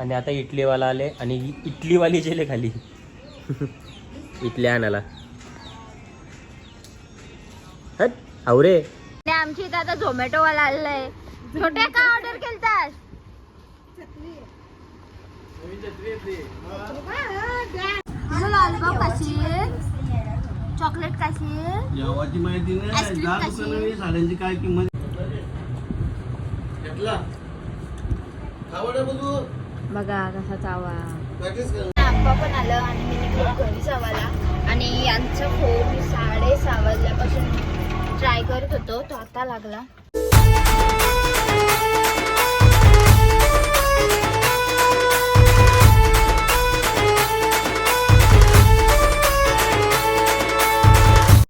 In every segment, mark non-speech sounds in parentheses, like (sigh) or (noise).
आणि आता इडलीवाला आले आणि इडलीवाली जेले खाली. इडली आणायला. हट आवरे आणि आमची इथं आता झोमॅटो वाला आलेलाय छोट्या का ऑर्डर केलतास? लालबाग चॉकलेट कशी जेवाची माहिती नाही आईस्क्रीम कशी? साड्यांची काय किंमत? घेतला. बघू बघा कसा चावा. पण आलं आणि मी निघलो घरी जावाला आणि यांचा फोन मी साडे सहा वाजल्यापासून ट्राय करत होतो तो आता लागला.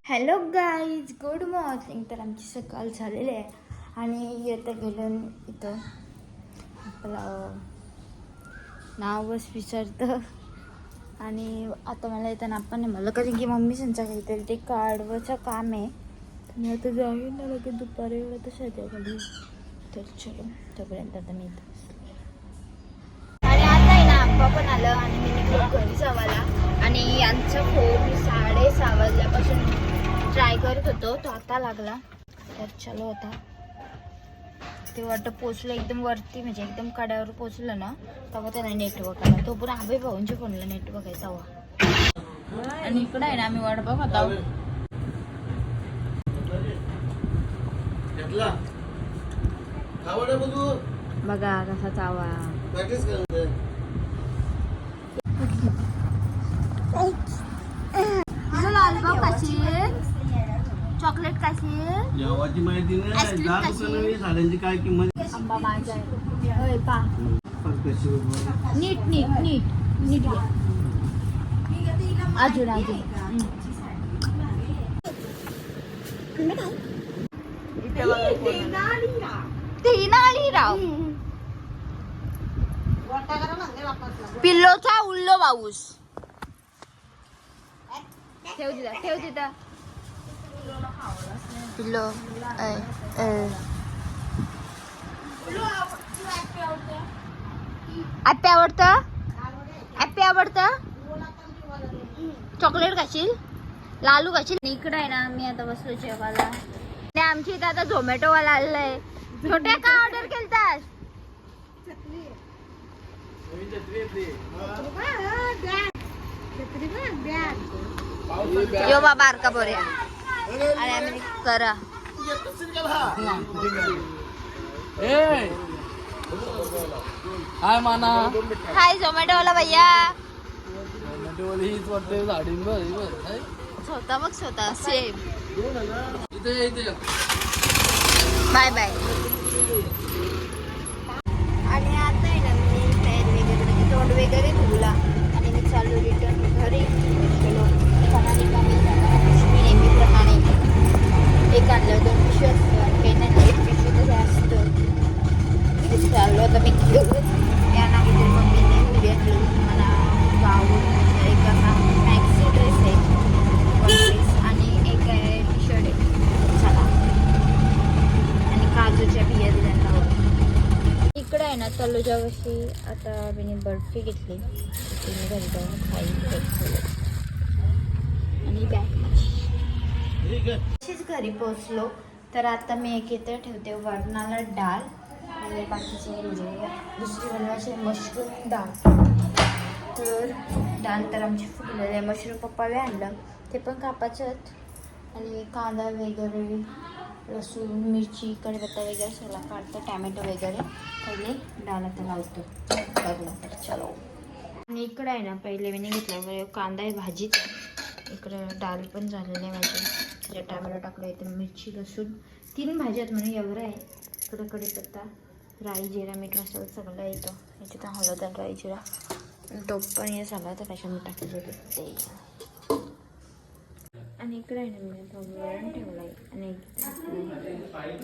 हॅलो गाईज गुड मॉर्निंग तर आमची सकाळ झालेली आहे. आणि येतं गेलं इथं आपलं नाव बस विचारतं. आणि आता मला येताना आपण नाही मला कारण की मम्मी त्यांच्या काहीतरी ते काढवायचं काम आहे. मी आता जाऊन ना लगेच दुपारी वेळ तर शेताकडे तर चलो तोपर्यंत आता मी इथं आणि आता आहे ना आंबा पण आलं आणि मी निघलो घरी जावाला आणि यांचा फोन मी साडे सहा वाजल्यापासून ट्राय करत होतो तो आता लागला. तर चलो आता. ते वाटतं पोचलं एकदम वरती म्हणजे एकदम कड्यावर पोचलं ना तेव्हा त्याला नेटवर्क आला. तो पण आबे भाऊंच्या फोनला नेटवर्क आहे तेव्हा. आणि इकडे आहे ना आम्ही वाट बघत आहोत. बघा? कसा चावा प्रॅक्टिस कर लालबाग कशी चॉकलेट कशी जेवाची माहिती नाही दहा? रुपयाला साड्यांची काय किंमत? आंबा माझा आहे. होय पा फक्त कशी रुपये. नीट नीट नीट नीट अजून अजून. हम्म. तेनाली राव पिल्लोचा उल्लो पाऊस ठेव तिथं ठेव तिथं. पिल्लो ऐ, आवडतं? ॲप्पी आवडतं? चॉकलेट खाशील? लालू खाशील? इकडे आहे ना मी आता बसलो जेवायला. नाही आमची इथं आता झोमॅटो वाला आहे छोट्या का ऑर्डर केलतास? यो बाबा बारका बोऱ्या आणि आम्ही करा. हाय माना. हाय झोमॅटो वाला भैया हीच वाटते साडी स्वतः बघ स्वतः. सेम इथे इथे बाय बाय आणि आता आहे ना मी हेअर वगैरे तोंड वगैरे धुवला आणि मी चालू रिटर्न घरी. एक आणलं दोन पिशवी असतं आणि काही नाही एक पिशवी तर असतं तेच चाललो आता मी घेऊन या मग मी मम्मीने घेतली मला गाऊन म्हणजे एक असा मॅक्सी ड्रेस आहे. ड्रेस आणि एक आहे टी शर्ट आहे. चला. आणि काजूच्या बिया दिल्या इकडे आहे ना तलोजावशी आता मी बर्फी घेतली. तिने घरी जाऊन खाईन आणि बॅग घरी पोचलो तर आता मी एक इथे ठेवते वरणाला डाळ आणि बाकीचे म्हणजे दुसरी बनवायची मशरूम डाळ. तर डाळ तर आमची फुटलेली आहे. मशरूम पप्पावे आणलं. ते पण कापायचे आहेत. आणि कांदा वगैरे लसूण मिरची कडबत्ता वगैरे सगळा काढतो टॅमॅटो वगैरे. पहिले डाळ आता लावतो. बघला तर चलो. आणि इकडं आहे ना पहिले मी घेतलं. कांदा आहे भाजीच इकडं डाळ पण झालेली आहे माझी. त्याच्यात टॅमॅटो टाकलं इथे मिरची लसूण तीन भाज्या आहेत म्हणून एवढं आहे. इकडं कढीपत्ता राई जिरा मीठ मसाला सगळं येतो याच्यात हळद आणि राई जिरा तो पण हे झाला तर त्याच्यामध्ये टाकले ते आणि इकडे आहे ना मी वरण ठेवलं आहे. आणि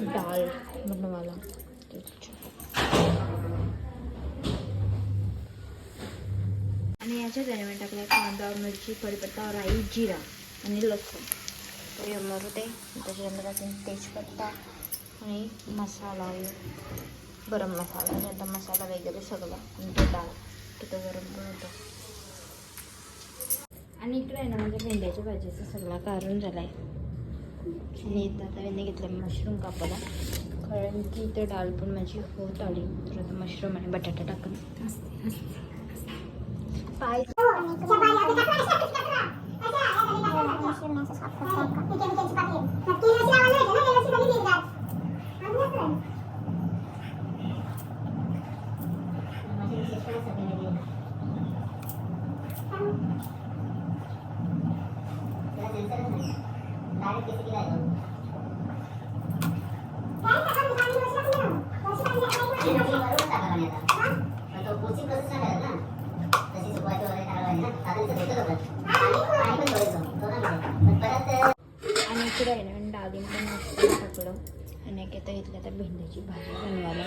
डाळ डाळ बनवायला आणि याच्यात आहे ना मी टाकलं कांदा मिरची कढीपत्ता राई जिरा आणि लसूण. तर एवढं ते त्याच्यानंतर टाकेन तेजपत्ता आणि मसाला गरम मसाला त्याचा मसाला वगैरे सगळं आणि तो डाळ. तिथं गरम पण होतं आणि इकडे आहे ना माझ्या भेंड्याच्या भाजीचा सगळा काढून झाला आहे आणि इथं आता मी घेतलं मशरूम कापायला. कारण की इथं डाळ पण माझी होत आली. तर आता मशरूम आणि बटाटा टाकून. पाय अशी मेसेज ऑफकोर्स ठीक आहे त्याची पाठी नक्की अशी आवाज येतो ना व्यवस्थित कधी देतात तो कोचिंग कसं सांगायला ना तशी सुरुवाती वगैरे करायला ना साधारण आहे पण मस्त टाकलं. आणि एक येतं घेतलं तर भेंडीची भाजी बनवायला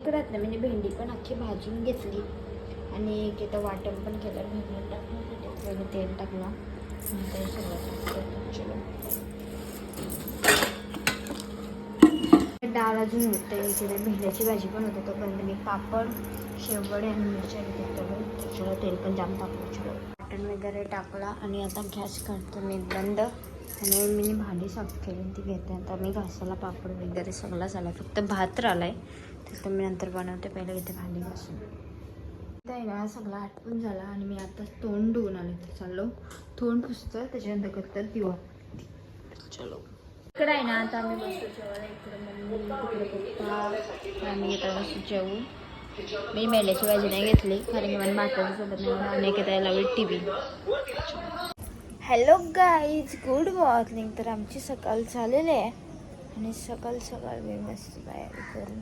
इकडे ना म्हणजे भेंडी पण अख्खी भाजून घेतली. आणि एक येतं वाटण पण केलं. भेंडी टाकलं थोडं तेल टाकलं. नंतर सगळं डाळ अजून होतं. इकडे भेंड्याची भाजी पण होते. तोपर्यंत मी पापड शेवगडे आणि मिरच्या घेतलं त्याच्यावर तेल पण जाम टाकलं वाटण वगैरे टाकला. आणि आता गॅस काढतो मी बंद. आणि मी भांडी साफ केली ती घेते. आता मी घासाला पापड वगैरे सगळा झाला फक्त भात राहिला आहे तर मी नंतर बनवते. पहिले घेते भांडी घासून. इथं आहे ना सगळा आटपून झाला आणि मी आता तोंड धुवून आले. तर चाललो. तोंड पुसतं त्याच्यानंतर करतात दिवा चलो. इकडे आहे ना आता आम्ही बसतो जेवायला. इकडे मम्मी पप्पा. आम्ही आता बसतो मी मेल्याची भाजी नाही घेतली. कारण की मला माताच्या सोबत नाही म्हणून अनेक येता TV. Hello guys good morning तर आमची सकाळ झालेली आहे. आणि सकाळ सकाळ मी मस्त तयारी करून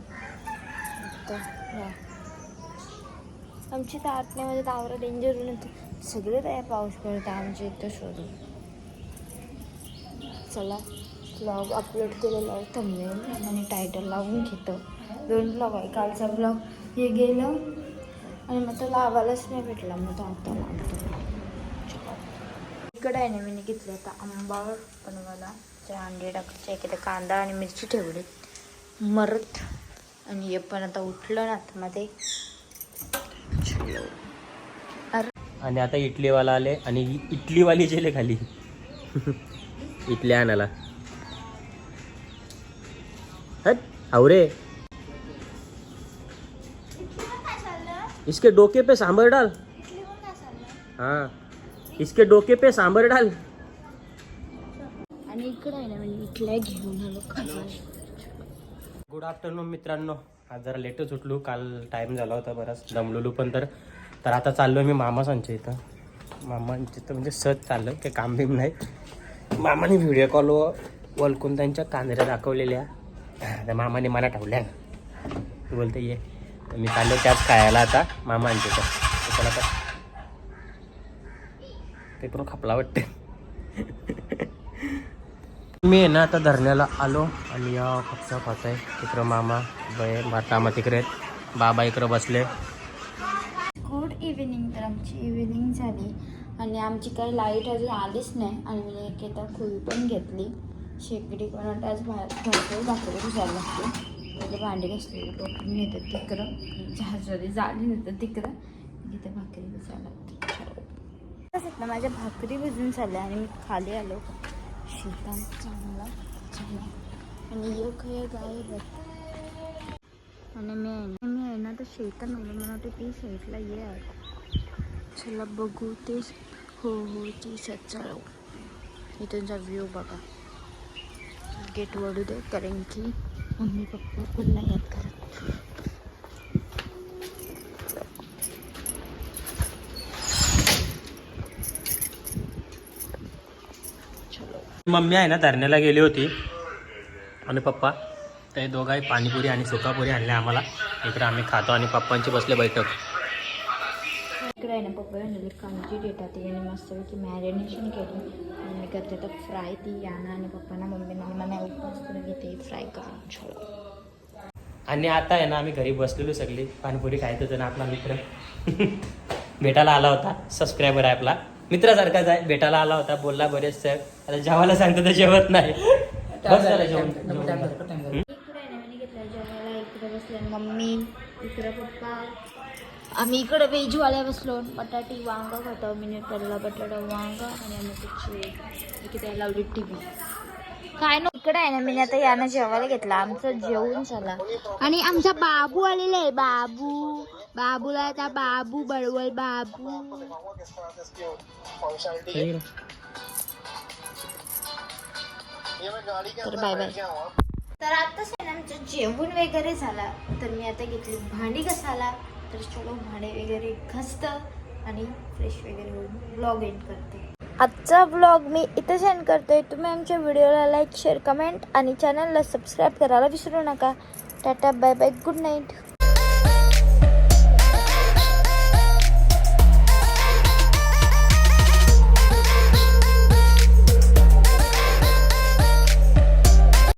आमची तर आतण्यामध्ये तावरा डेंजर होऊन येतं. सगळे तयार पाऊस पडतं आमच्या इथं शोधून चला ब्लॉग अपलोड केलेला आहे थंबनेल आणि टायटल लावून घेतो. दोन ब्लॉग आहे. कालचा ब्लॉग हे गेलं. आणि मग तो लावायलाच नाही भेटला. मग तो आता लावतो. इकडे आहे ना मी घेतलं आता आंबा बनवायला त्या अंडे टाकायचे एखादा कांदा आणि मिरची ठेवली. मरत. आणि हे पण आता उठलं ना आतमध्ये. अरे. आणि आता इडलीवाला आले आणि इडलीवाली जेले खाली. (laughs) इडली आणायला. हट आवरे. इसके डोके पे सांबर डाल. हाँ. इसके डोके पे सांबर डाल। आणि इकडे आहे ना म्हणजे इथल्या घेऊन आलो खायला गुड आफ्टरनून मित्रांनो. आज जरा लेटच उठलो. काल टाईम झाला होता बराच. दमलेलो पण तर. तर आता चाललो मी मामासांच्या इथं. मामांच्या इथं म्हणजे सहज चाललं काही काम बिम नाही. मामाने व्हिडिओ कॉल वलकून त्यांच्या कांदऱ्या दाखवलेल्या. तर मामाने मला ठेवल्या. तू बोलते ये. तर मी चाललो त्याच खायला आता मामांच्या इथं. तर त्याला काय ते पण खापला वाटते. मी आहे ना आता धरण्याला आलो आणि या पक्षा पाहत आहे तिकडं मामा बय मामा तिकडे आहेत. बाबा इकडं बसले. गुड इव्हिनिंग तर आमची इव्हिनिंग झाली. आणि आमची काही लाइट अजून आलीच नाही. आणि मी एक एकदा खुई पण घेतली. शेगडी पण आज बाहेर भरपूर भाकरी घ्यायला लागते पहिले भांडी घासलेली नेतात तिकडं. जहाजवाली जाळी नेतात तिकडं. इथे भाकरी बसायला लागते तसंच ना माझ्या भाकरी भिजून झाल्या आणि मी खाली आलो. शेतान चांगला आणि एक हे गाय आणि मी आहे ना मी आहे ना तर शेतात नाही मला वाटतं ती साईडला ये आहे. चला बघू तेच हो हो ती चलो त्यांचा व्ह्यू बघा. गेट वडू दे कारण की मम्मी पप्पा पुन्हा याद करत मम्मी आहे ना धरण्याला गेली होती. आणि पप्पा ते दोघाही पाणीपुरी आणि सुकापुरी आणले आम्हाला. इकडे आम्ही खातो आणि पप्पांची बसले बैठक. इकडे आहे ना पप्पा आणलेली कांची डेटा ती आणि मस्तपैकी मॅरिनेशन केली. आणि करते तर फ्राय ती याना आणि पप्पांना मम्मीना. मला उपवास करून घेते फ्राय करून छान आणि आता आहे ना आम्ही घरी बसलेलो सगळी. पाणीपुरी खायचं होतं ना आपला मित्र. (laughs) भेटायला आला होता सबस्क्रायबर आहे आपला. मित्रासारखाच आहे भेटायला आला होता. बोलला बरेच सर आता जेवायला सांगतो तर जेवत नाही. बस झालं जेवण इकडे मम्मी इकडे पप्पा. आम्ही इकडे वेजवाल्या बसलो बटाटी वांगा खातो मी पडला बटाटा वांगा आणि आम्ही त्याची इकडे लावली टी व्ही काय ना इकडे आहे ना मी आता यानं जेवायला घेतला आमचं जेवण झाला. आणि आमचा बाबू आलेला आहे बाबू. बाबूला आता बाबू बळवल बाबू. तर बाय बाय तर आताच आहे ना आमचं जेवण वगैरे झाला. तर मी आता घेतली भांडी घासायला. तर चलो भांडे वगैरे घसतं आणि फ्रेश वगैरे होऊन ब्लॉग एंड करते. आजचा ब्लॉग मी इथे सेंड करतोय तुम्ही आमच्या व्हिडिओला लाईक शेअर कमेंट आणि चॅनलला सबस्क्राईब करायला विसरू नका. Tata bye bye good night